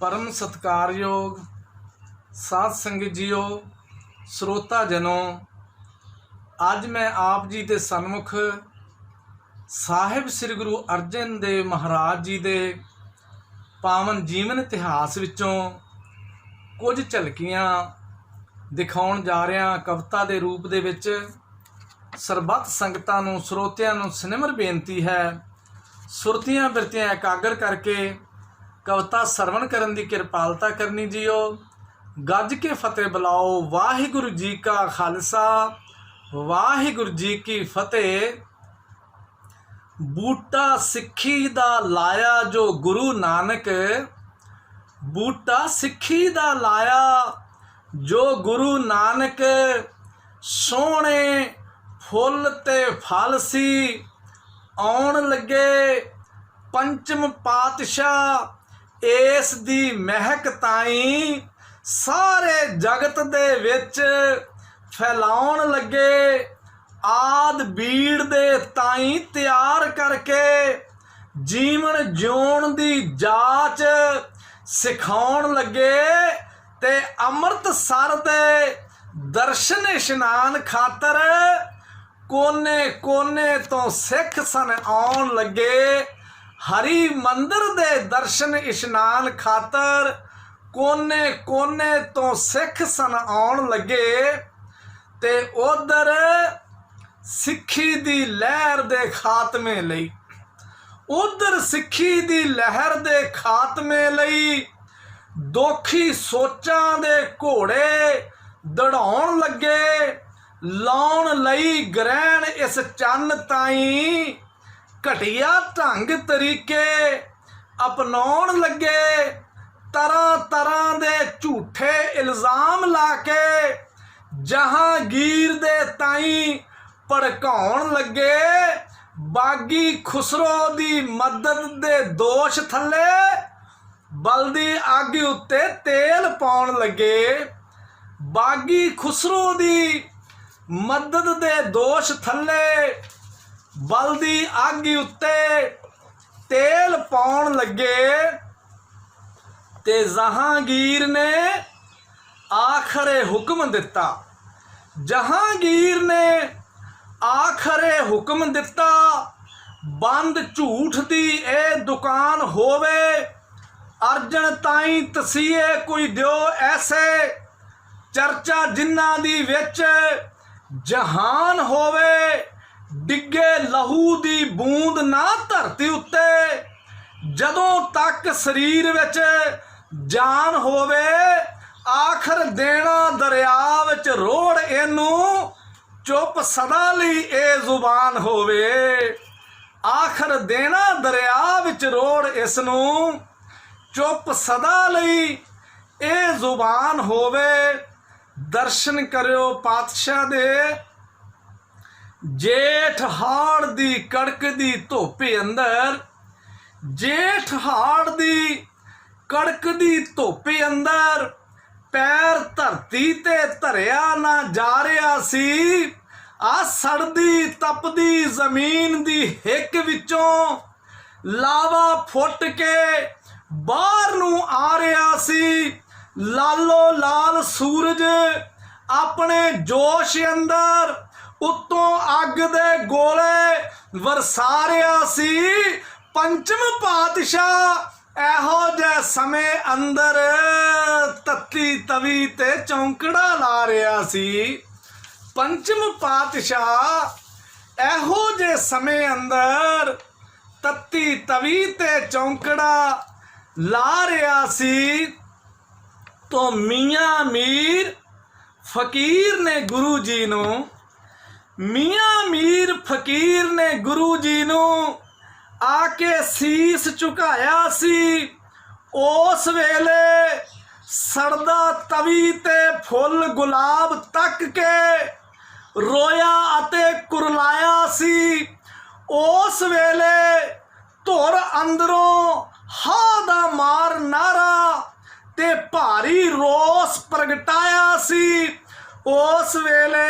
ਪਰਮ ਸਤਕਾਰਯੋਗ, ਸਾਧ ਸੰਗਤ ਜੀਓ, ਸਰੋਤਾ ਜਨੋ, ਅੱਜ ਮੈਂ ਆਪ ਜੀ ਦੇ ਸਨਮੁਖ ਸਾਹਿਬ ਸ੍ਰੀ ਗੁਰੂ ਅਰਜਨ ਦੇਵ ਮਹਾਰਾਜ ਜੀ ਦੇ ਪਾਵਨ ਜੀਵਨ ਇਤਿਹਾਸ ਵਿੱਚੋਂ ਕੁਝ ਝਲਕੀਆਂ ਦਿਖਾਉਣ ਜਾ ਰਿਹਾ ਕਵਿਤਾ ਦੇ ਰੂਪ ਦੇ ਵਿੱਚ ਸਰਬੱਤ ਸੰਗਤਾਂ ਨੂੰ, ਸਰੋਤਿਆਂ ਨੂੰ ਸਿਨਮਰ ਬੇਨਤੀ ਹੈ। ਸੁਰਤੀਆਂ ਬਿਰਤੀਆਂ ਇਕਾਗਰ ਕਰਕੇ ਕਵਿਤਾ ਸਰਵਣ ਕਰਨ ਦੀ ਕਿਰਪਾਲਤਾ ਕਰਨੀ ਜੀਓ। ਗੱਜ ਕੇ ਫਤਿਹ ਬੁਲਾਓ। ਵਾਹਿਗੁਰੂ ਜੀ ਕਾ ਖਾਲਸਾ। ਵਾਹਿਗੁਰੂ ਜੀ ਕੀ ਫਤਿਹ। ਬੂਟਾ ਸਿੱਖੀ ਦਾ ਲਾਇਆ ਜੋ ਗੁਰੂ ਨਾਨਕ। ਬੂਟਾ ਸਿੱਖੀ ਦਾ ਲਾਇਆ ਜੋ ਗੁਰੂ ਨਾਨਕ। ਸੋਹਣੇ ਫੁੱਲ ਤੇ ਫਲ ਸੀ। ਆਉਣ ਲੱਗੇ ਪੰਚਮ ਪਾਤਸ਼ਾਹ ਇਸ ਦੀ ਮਹਿਕ ਤਾਈ ਸਾਰੇ ਜਗਤ ਦੇ ਵਿੱਚ ਫੈਲਾਉਣ ਲੱਗੇ। ਆਦ ਬੀੜ ਦੇ ਤਾਈ ਤਿਆਰ ਕਰਕੇ ਜੀਵਨ ਜਿਉਣ ਦੀ ਜਾਚ ਸਿਖਾਉਣ ਲੱਗੇ ਤੇ ਅੰਮ੍ਰਿਤਸਰ ਦੇ ਦਰਸ਼ਨ ਇਸ਼ਨਾਨ ਖਾਤਰ ਕੋਨੇ ਕੋਨੇ ਤੋਂ ਸਿੱਖ ਸਨ ਆਉਣ ਲੱਗੇ। ਹਰੀ ਮੰਦਰ ਦੇ ਦਰਸ਼ਨ ਇਸ਼ਨਾਨ ਖਾਤਰ ਕੋਨੇ ਕੋਨੇ ਤੋਂ ਸਿੱਖ ਸਨ ਆਉਣ ਲੱਗੇ ਤੇ ਉਧਰ ਸਿੱਖੀ ਦੀ ਲਹਿਰ ਦੇ ਖਾਤਮੇ ਲਈ, ਉਧਰ ਸਿੱਖੀ ਦੀ ਲਹਿਰ ਦੇ ਖਾਤਮੇ ਲਈ ਦੋਖੀ ਸੋਚਾਂ ਦੇ ਘੋੜੇ ਦੜਾਉਣ ਲੱਗੇ, ਲਾਉਣ ਲਈ ਗ੍ਰਹਿਣ ਇਸ ਚੰਨ ਤਾਈ ਘਟਿਆ ਢੰਗ ਤਰੀਕੇ ਅਪਣਾਉਣ ਲੱਗੇ, ਤਰ੍ਹਾਂ ਤਰ੍ਹਾਂ ਦੇ ਝੂਠੇ ਇਲਜ਼ਾਮ ਲਾ ਕੇ ਜਹਾਂਗੀਰ ਦੇ ਤਾਈ ਭੜਕਾਉਣ ਲੱਗੇ। ਬਾਗੀ ਖੁਸਰੋ ਦੀ ਮਦਦ ਦੇ ਦੋਸ਼ ਥੱਲੇ ਬਲਦੀ ਅੱਗ ਉੱਤੇ ਤੇਲ ਪਾਉਣ ਲੱਗੇ। ਬਾਗੀ ਖੁਸਰੋ ਦੀ ਮਦਦ ਦੇ ਦੋਸ਼ ਥੱਲੇ ਬਲਦੀ ਅੱਗ ਉੱਤੇ ਤੇਲ ਪਾਉਣ ਲੱਗੇ ਤੇ ਜਹਾਂਗੀਰ ਨੇ ਆਖਰੇ ਹੁਕਮ ਦਿੱਤਾ। ਜਹਾਂਗੀਰ ਨੇ ਆਖਰੇ ਹੁਕਮ ਦਿੱਤਾ, ਬੰਦ ਝੂਠ ਦੀ ਇਹ ਦੁਕਾਨ ਹੋਵੇ, ਅਰਜਨ ਤਾਈ ਤਸੀਏ ਕੋਈ ਦਿਓ ਐਸੇ, ਚਰਚਾ ਜਿਨ੍ਹਾਂ ਦੀ ਵਿੱਚ ਜਹਾਨ ਹੋਵੇ। ਡਿੱਗੇ ਲਹੂ ਦੀ ਬੂੰਦ ਨਾ ਧਰਤੀ ਉੱਤੇ। ਜਦੋਂ ਤੱਕ ਸਰੀਰ ਵਿੱਚ ਜਾਨ ਹੋਵੇ, ਆਖਰ ਦੇਣਾ ਦਰਿਆ ਵਿੱਚ ਰੋੜ ਇਹਨੂੰ, ਚੁੱਪ ਸਦਾ ਲਈ ਇਹ ਜ਼ੁਬਾਨ ਹੋਵੇ। ਆਖਰ ਦੇਣਾ ਦਰਿਆ ਵਿੱਚ ਰੋੜ ਇਸ ਨੂੰ ਚੁੱਪ ਸਦਾ ਲਈ ਇਹ ਜ਼ੁਬਾਨ ਹੋਵੇ। ਦਰਸ਼ਨ ਕਰਿਓ ਪਾਤਸ਼ਾਹ ਦੇ ਜੇਠ ਹਾੜ ਦੀ ਕੜਕ ਦੀ ਧੁੱਪ ਅੰਦਰ, ਜੇਠ ਹਾੜ ਦੀ ਕੜਕ ਦੀ ਧੁੱਪ ਅੰਦਰ, ਪੈਰ ਧਰਤੀ ਤੇ ਧਰਿਆ ਨਾ ਜਾ ਰਿਹਾ ਸੀ। ਆ ਸੜਦੀ ਤਪਦੀ ਜ਼ਮੀਨ ਦੀ ਹਿੱਕ ਵਿੱਚੋਂ ਲਾਵਾ ਫੁੱਟ ਕੇ ਬਾਹਰ ਨੂੰ ਆ ਰਿਹਾ ਸੀ। ਲਾਲੋ ਲਾਲ ਸੂਰਜ ਆਪਣੇ ਜੋਸ਼ ਅੰਦਰ ਉਤੋਂ ਅੱਗ ਦੇ ਗੋਲੇ ਵਰਸਾ ਰਿਹਾ ਸੀ। ਪੰਚਮ ਪਾਤਸ਼ਾਹ ਇਹੋ ਜਿਹੇ ਸਮੇਂ ਅੰਦਰ ਤੱਤੀ ਤਵੀ ਤੇ ਚੌਂਕੜਾ ਲਾ ਰਿਹਾ ਸੀ। ਪੰਚਮ ਪਾਤਸ਼ਾਹ ਇਹੋ ਜਿਹੇ ਸਮੇਂ ਅੰਦਰ ਤੱਤੀ ਤਵੀ ਤੇ ਚੌਂਕੜਾ ਲਾ ਰਿਹਾ ਸੀ। ਤੋਂ ਮੀਆਂ ਮੀਰ ਫਕੀਰ ਨੇ ਗੁਰੂ ਜੀ ਨੂੰ ਮੀਆਂ ਮੀਰ ਫਕੀਰ ਨੇ ਗੁਰੂ ਜੀ ਨੂੰ ਆ ਕੇ ਸੀਸ ਝੁਕਾਇਆ ਸੀ। ਉਸ ਵੇਲੇ ਸੜਦਾ ਤਵੀ ਤੇ ਫੁੱਲ ਗੁਲਾਬ ਤੱਕ ਕੇ ਰੋਇਆ ਅਤੇ ਕੁਰਲਾਇਆ ਸੀ। ਉਸ ਵੇਲੇ ਧੁਰ ਅੰਦਰੋਂ ਹਾ ਦਾ ਮਾਰ ਨਾਰਾ ਤੇ ਭਾਰੀ ਰੋਸ ਪ੍ਰਗਟਾਇਆ ਸੀ। ਉਸ ਵੇਲੇ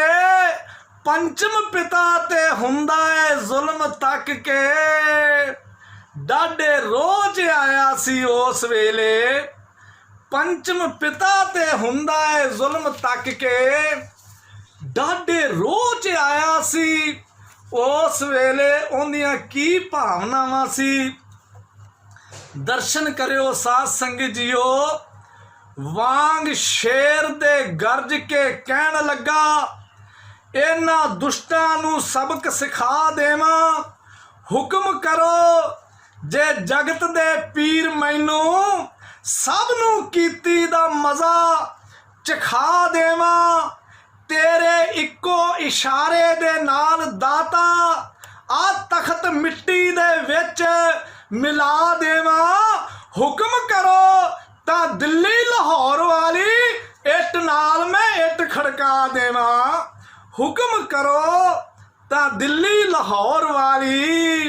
ਪੰਚਮ ਪਿਤਾ ਤੇ ਹੁੰਦਾ ਹੈ ਜ਼ੁਲਮ ਤੱਕ ਕੇ। ਡਾਡੇ ਰੋਜ ਆਇਆ ਸੀ ਉਸ ਵੇਲੇ। ਪੰਚਮ ਪਿਤਾ ਤੇ ਹੁੰਦਾ ਏ ਜ਼ੁਲਮ ਤੱਕ ਕੇ। ਡਾਢੇ ਰੋਜ਼ ਆਇਆ ਸੀ ਉਸ ਵੇਲੇ। ਉਹਦੀਆਂ ਕੀ ਭਾਵਨਾਵਾਂ ਸੀ? ਦਰਸ਼ਨ ਕਰਿਓ ਸਾਧ ਸੰਗਤ ਜੀਓ। ਵਾਂਗ ਸ਼ੇਰ ਦੇ ਗਰਜ ਕੇ ਕਹਿਣ ਲੱਗਾ ਇਹਨਾਂ ਦੁਸ਼ਟਾਂ ਨੂੰ ਸਬਕ ਸਿਖਾ ਦੇਵਾਂ। ਹੁਕਮ ਕਰੋ ਜੇ ਜਗਤ ਦੇ ਪੀਰ ਮੈਨੂੰ ਸਭ ਨੂੰ ਕੀਤੀ ਦਾ ਮਜ਼ਾ ਚਖਾ ਦੇਵਾਂ, ਤੇਰੇ ਇੱਕੋ ਇਸ਼ਾਰੇ ਦੇ ਨਾਲ ਦਾਤਾ ਆ ਤਖਤ ਮਿੱਟੀ ਦੇ ਵਿੱਚ ਮਿਲਾ ਦੇਵਾਂ। ਹੁਕਮ ਕਰੋ ਤਾਂ ਦਿੱਲੀ ਲਾਹੌਰ ਵਾਲੀ ਇੱਟ ਨਾਲ ਮੈਂ ਇੱਟ ਖੜਕਾ ਦੇਵਾਂ। ਹੁਕਮ ਕਰੋ ਤਾਂ ਦਿੱਲੀ ਲਾਹੌਰ ਵਾਲੀ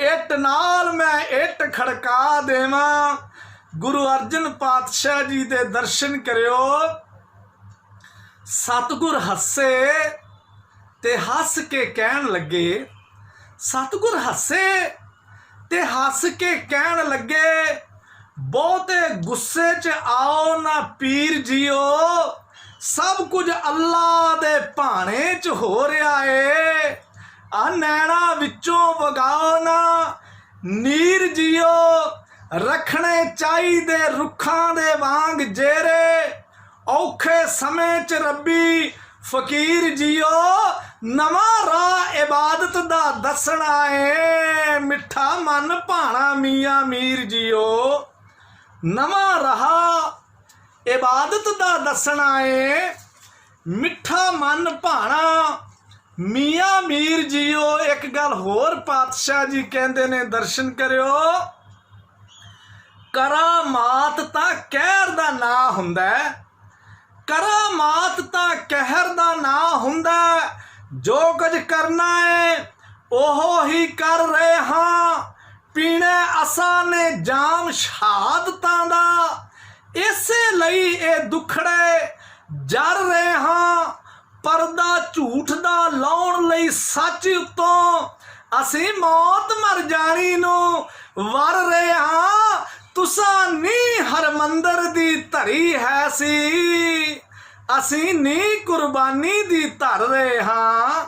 ਇੱਟ ਨਾਲ ਮੈਂ ਇੱਟ ਖੜਕਾ ਦੇਵਾਂ। ਗੁਰੂ ਅਰਜਨ ਪਾਤਸ਼ਾਹ ਜੀ ਦੇ ਦਰਸ਼ਨ ਕਰਿਓ। ਸਤਿਗੁਰ ਹੱਸੇ ਤੇ ਹੱਸ ਕੇ ਕਹਿਣ ਲੱਗੇ। ਸਤਿਗੁਰ ਹੱਸੇ ਤੇ ਹੱਸ ਕੇ ਕਹਿਣ ਲੱਗੇ, ਬਹੁਤੇ ਗੁੱਸੇ 'ਚ ਆਓ ਨਾ ਪੀਰ ਜੀਓ। ਸਭ ਕੁਝ ਅੱਲਾ ਦੇ ਭਾਣੇ 'ਚ ਹੋ ਰਿਹਾ ਏ। ਆ ਨੈਣਾ ਵਿੱਚੋਂ ਵਗਾਓ ਨਾ ਨੀਰ ਜੀਓ, ਰੱਖਣੇ ਚਾਹੀਦੇ ਰੁੱਖਾਂ ਦੇ ਵਾਂਗ ਜੇਰੇ। ਔਖੇ ਸਮੇਂ 'ਚ ਰੱਬੀ, ਫਕੀਰ ਜੀਓ, ਨਵਾਂ ਰਾਹ ਇਬਾਦਤ ਦਾ ਦੱਸਣਾ ਏ। ਮਿੱਠਾ ਮਨ ਭਾਣਾ ਮੀਆਂ ਮੀਰ ਜਿਓ। ਨਵਾਂ ਰਾਹ ਇਬਾਦਤ ਦਾ ਦੱਸਣਾ ਏ, ਮਿੱਠਾ ਮਨ ਭਾਣਾ, ਮੀਆਂ ਮੀਰ ਜੀਓ, ਇੱਕ ਗੱਲ ਹੋਰ ਪਾਤਸ਼ਾਹ ਜੀ ਕਹਿੰਦੇ ਨੇ, ਦਰਸ਼ਨ ਕਰਿਓ। ਕਰਾਮਾਤ ਤਾਂ ਕਹਿਰ ਦਾ ਨਾਂ ਹੁੰਦਾ ਕਰਾਮਾਤ ਤਾਂ ਕਹਿਰ ਦਾ ਨਾਂ ਹੁੰਦਾ ਜੋ ਕੁਝ ਕਰਨਾ ਹੈ ਉਹ ਹੀ ਕਰ ਰਹੇ ਹਾਂ। ਪੀਣੇ ਅਸਾਂ ਨੇ ਜਾਮ ਸ਼ਹਾਦਤਾਂ ਦਾ। ਇਸੇ ਲਈ ਇਹ ਦੁਖੜੇ ਜਰ ਰਹੇ ਹਾਂ। ਪਰਦਾ ਝੂਠ ਦਾ ਲਾਉਣ ਲਈ ਸੱਚ ਉਤੋਂ ਅਸੀਂ ਮੌਤ ਮਰ ਜਾਣੀ ਨੂੰ ਵਰ ਰਹੇ ਹਾਂ। ਤੁਸਾਂ ਨੀ ਹਰਮੰਦਰ ਦੀ ਧਰੀ ਹੈ ਸੀ। ਅਸੀਂ ਨੀ ਕੁਰਬਾਨੀ ਦੀ ਧਰ ਰਹੇ ਹਾਂ।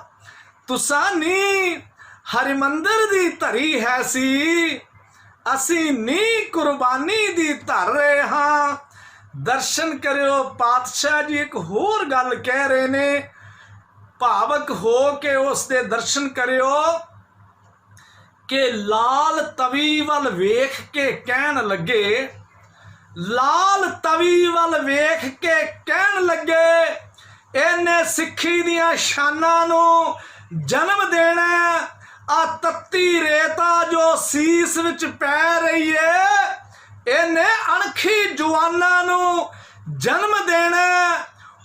ਤੁਸਾਂ ਨੀ ਹਰਿਮੰਦਰ ਦੀ ਧਰੀ ਹੈ ਸੀ। ਅਸੀਂ ਨੀ ਕੁਰਬਾਨੀ ਦੀ ਧਰ ਰਹੇ ਹਾਂ। ਦਰਸ਼ਨ ਕਰਿਓ ਪਾਤਸ਼ਾਹ ਜੀ, ਇੱਕ ਹੋਰ ਗੱਲ ਕਹਿ ਰਹੇ ਨੇ। ਭਾਵਕ ਹੋ ਕੇ ਉਸ ਦੇ ਦਰਸ਼ਨ ਕਰਿਓ ਕਿ ਲਾਲ ਤਵੀ ਵੱਲ ਵੇਖ ਕੇ ਕਹਿਣ ਲੱਗੇ। ਲਾਲ ਤਵੀ ਵੱਲ ਵੇਖ ਕੇ ਕਹਿਣ ਲੱਗੇ, ਇਹਨੇ ਸਿੱਖੀ ਦੀਆਂ ਸ਼ਾਨਾਂ ਨੂੰ ਜਨਮ ਦੇਣਾ ਆ ਤੱਤੀ ਰੇਤਾ ਜੋ ਸੀਸ ਵਿੱਚ ਪੈ ਰਹੀ ਏ, ਇਹਨੇ ਅਣਖੀ ਜਵਾਨਾਂ ਨੂੰ ਜਨਮ ਦੇਣਾ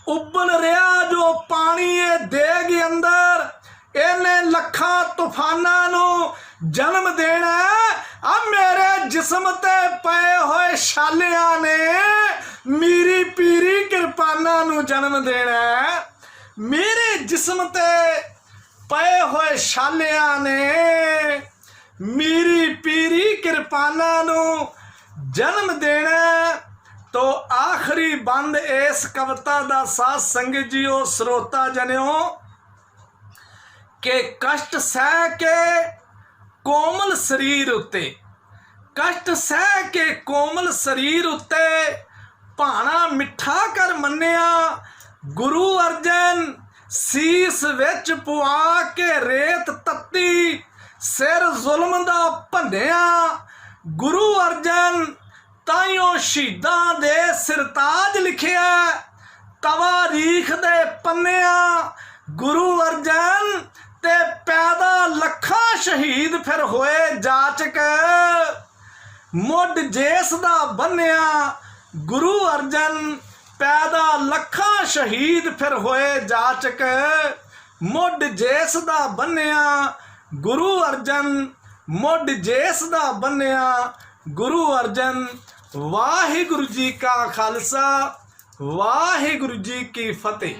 ਉੱਬਲ ਰਿਹਾ ਜੋ ਪਾਣੀ ਇਹ ਦੇਗ ਅੰਦਰ। ਇਹਨੇ ਲੱਖਾਂ ਤੂਫਾਨਾਂ ਨੂੰ ਜਨਮ ਦੇਣਾ ਆ ਮੇਰੇ ਜਿਸਮ ਤੇ ਪਏ ਹੋਏ ਛਾਲਿਆਂ ਨੇ ਮੀਰੀ ਪੀਰੀ ਕਿਰਪਾਨਾਂ ਨੂੰ ਜਨਮ ਦੇਣਾ ਮੇਰੇ ਜਿਸਮ ਤੇ ਪਏ ਹੋਏ ਛਾਲਿਆਂ ਨੇ, ਮੀਰੀ ਪੀਰੀ ਕਿਰਪਾਨਾਂ ਨੂੰ ਜਨਮ ਦੇਣਾ ਤੋ ਆਖਰੀ ਬੰਦ ਇਸ ਕਵਿਤਾ ਦਾ ਸਾਧ ਸੰਗਤ ਜੀਓ, ਸਰੋਤਾ ਜਨਿਓ, ਕਿ ਕਸ਼ਟ ਸਹਿ ਕੇ ਕੋਮਲ ਸਰੀਰ ਉੱਤੇ, ਕਸ਼ਟ ਸਹਿ ਕੇ ਕੋਮਲ ਸਰੀਰ ਉੱਤੇ ਭਾਣਾ ਮਿੱਠਾ ਕਰ ਮੰਨਿਆ, ਗੁਰੂ ਅਰਜਨ ਸੀਸ ਵਿੱਚ ਪੁਆ ਕੇ ਰੇਤ ਤੱਤੀ, ਸਿਰ ਜ਼ੁਲਮ ਦਾ ਭੰਨਿਆ। ਗੁਰੂ ਅਰਜਨ ਤਾਈਓ ਸ਼ਹੀਦਾਂ ਦੇ ਸਿਰਤਾਜ ਲਿਖਿਆ ਤਵਾਰੀਖ ਦੇ ਪੰਨਿਆਂ। ਗੁਰੂ ਅਰਜਨ ਤੇ ਪੈਦਾ ਲੱਖਾਂ ਸ਼ਹੀਦ ਫਿਰ ਹੋਏ ਜਾਚਕ। ਮੁੱਢ ਜੇਸ ਦਾ ਬੰਨਿਆ, ਗੁਰੂ ਅਰਜਨ ਲੱਖਾਂ ਸ਼ਹੀਦ ਫਿਰ ਹੋਏ ਜਾਚਕ। ਮੁੱਢ ਜੇਸ ਦਾ ਬੰਨਿਆ, ਗੁਰੂ ਅਰਜਨ। ਮੁੱਢ ਜੇਸ ਦਾ ਬੰਨਿਆ, ਗੁਰੂ ਅਰਜਨ। ਵਾਹਿਗੁਰੂ ਜੀ ਕਾ ਖਾਲਸਾ, ਵਾਹਿਗੁਰੂ ਜੀ ਕੀ ਫਤਿਹ।